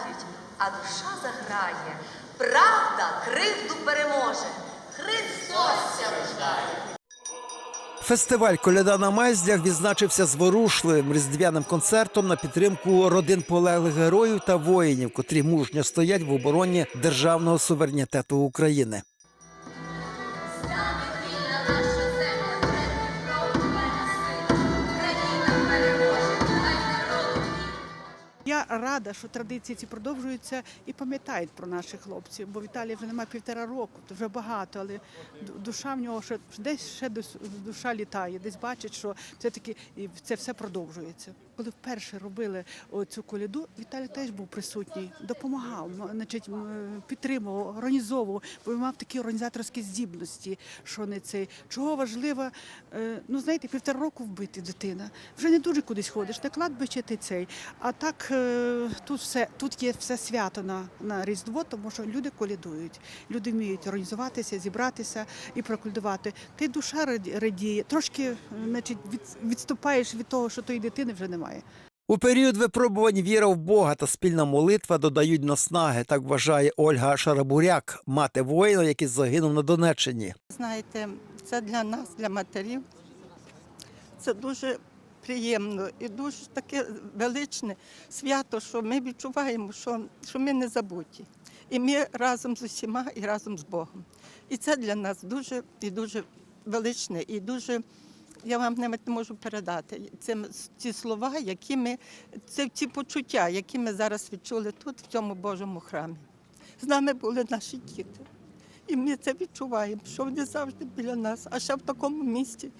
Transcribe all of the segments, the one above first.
ридають, а душа заграє. Правда кривду переможе. Христос рождає. Фестиваль Коляда на Майзлях відзначився зворушливим різдвяним концертом на підтримку родин полеглих героїв та воїнів, котрі мужньо стоять в обороні державного суверенітету України. Рада, що традиції ці продовжуються і пам'ятають про наших хлопців, бо Віталій вже немає півтора року, вже багато, але душа в нього ще десь ще душа літає, десь бачить, що все-таки і це все продовжується. Коли вперше робили цю коляду, Віталій теж був присутній, допомагав, значить, підтримував, організовував, бо він мав такі організаторські здібності, що не цей. Чого важливо, е, ну знаєте, півтора року вбити дитина. Вже не дуже кудись ходиш, на кладбище ти цей. А так е, тут все тут є все свято на, на Різдво, тому що люди колядують. Люди вміють організуватися, зібратися і проколядувати. Ти душа раді- радіє, трошки е, значить, від, відступаєш від того, що тої дитини вже немає. У період випробувань віра в Бога та спільна молитва додають наснаги. Так вважає Ольга Шарабуряк, мати воїна, який загинув на Донеччині. Знаєте, це для нас, для матерів, це дуже приємно і дуже таке величне свято, що ми відчуваємо, що, що ми не забуті. І ми разом з усіма і разом з Богом. І це для нас дуже і дуже величне, і дуже. Я вам навіть не можу передати це ці слова, які ми це ці почуття, які ми зараз відчули тут, в цьому Божому храмі. З нами були наші діти. І ми це відчуваємо, що вони завжди біля нас, а ще в такому місті,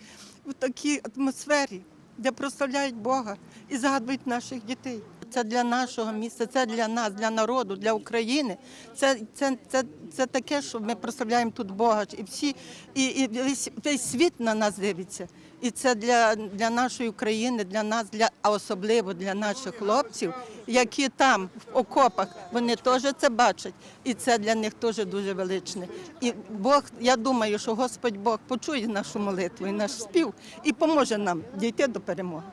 в такій атмосфері, де прославляють Бога і згадують наших дітей. Це для нашого міста, це для нас, для народу, для України. Це, це, це, це таке, що ми прославляємо тут Бога. І всі, і, і весь, весь світ на нас дивиться. І це для, для нашої України, для нас, для, а особливо для наших хлопців, які там в окопах, вони теж це бачать. І це для них теж дуже величне. І Бог, я думаю, що Господь Бог почує нашу молитву і наш спів і поможе нам дійти до перемоги.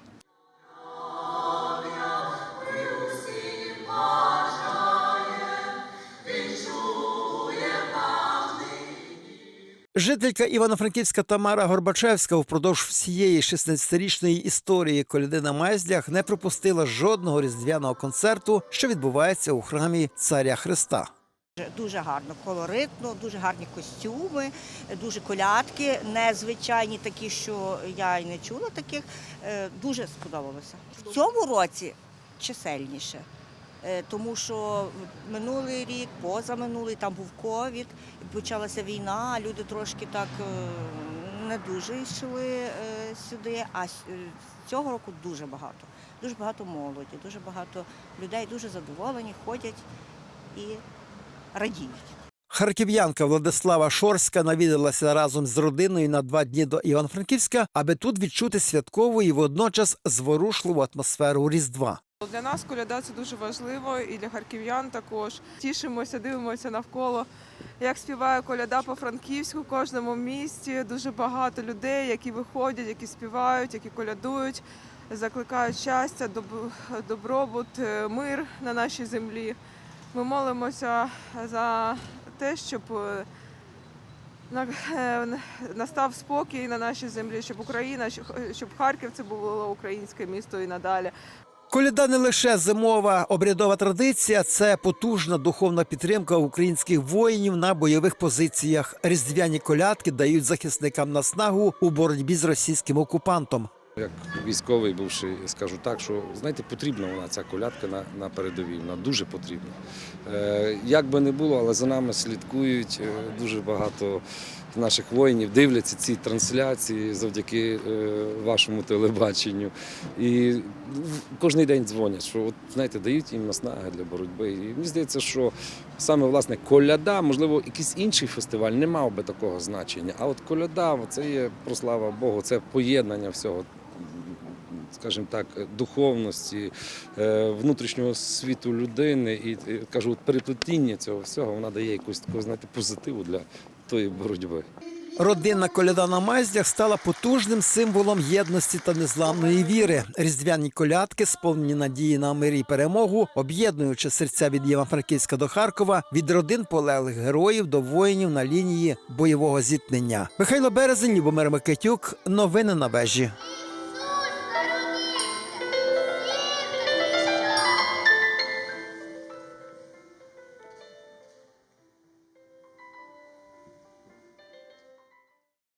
Жителька Івано-Франківська Тамара Горбачевська впродовж всієї 16-річної історії коляди на Майзлях не пропустила жодного різдвяного концерту, що відбувається у храмі Царя Христа. Дуже гарно, колоритно, дуже гарні костюми, дуже колядки, незвичайні такі, що я й не чула таких. Е, Дуже сподобалося. В цьому році чисельніше, тому що минулий рік, позаминулий, там був ковід, почалася війна, люди трошки так е, не дуже йшли е, сюди. А е, цього року дуже багато. Дуже багато молоді, дуже багато людей дуже задоволені, ходять і радіють. Харків'янка Владислава Шорська навідалася разом з родиною на два дні до Івано-Франківська, аби тут відчути святкову і водночас зворушливу атмосферу Різдва. Для нас коляда це дуже важливо і для харків'ян також. Тішимося, дивимося навколо, як співає коляда по франківську в кожному місті. Дуже багато людей, які виходять, які співають, які колядують, закликають щастя, доб- добробут, е, мир на нашій землі. Ми молимося за те, щоб е, е, настав спокій на нашій землі, щоб Україна, щоб Харків це було українське місто і надалі. Коляда не лише зимова обрядова традиція, це потужна духовна підтримка українських воїнів на бойових позиціях. Різдвяні колядки дають захисникам наснагу у боротьбі з російським окупантом. Як військовий бувший, скажу так, що знаєте, потрібна вона ця колядка на, на передовій, вона дуже потрібна. Е, як би не було, але за нами слідкують е, дуже багато наших воїнів, дивляться ці трансляції завдяки е, вашому телебаченню. І кожен день дзвонять, що от, знаєте, дають їм наснаги для боротьби. І мені здається, що саме власне коляда, можливо, якийсь інший фестиваль не мав би такого значення. А от коляда це є прослава Богу, це поєднання всього скажімо так, духовності, е, внутрішнього світу людини і е, кажу, переплетіння цього всього вона дає якусь такого знаєте, позитиву для тої боротьби. Родинна коляда на майздях стала потужним символом єдності та незламної віри. Різдвяні колядки, сповнені надії на мир і перемогу, об'єднуючи серця від Євано-Франківська до Харкова, від родин полеглих героїв до воїнів на лінії бойового зіткнення. Михайло Березень, Любомир Микитюк. Новини на вежі.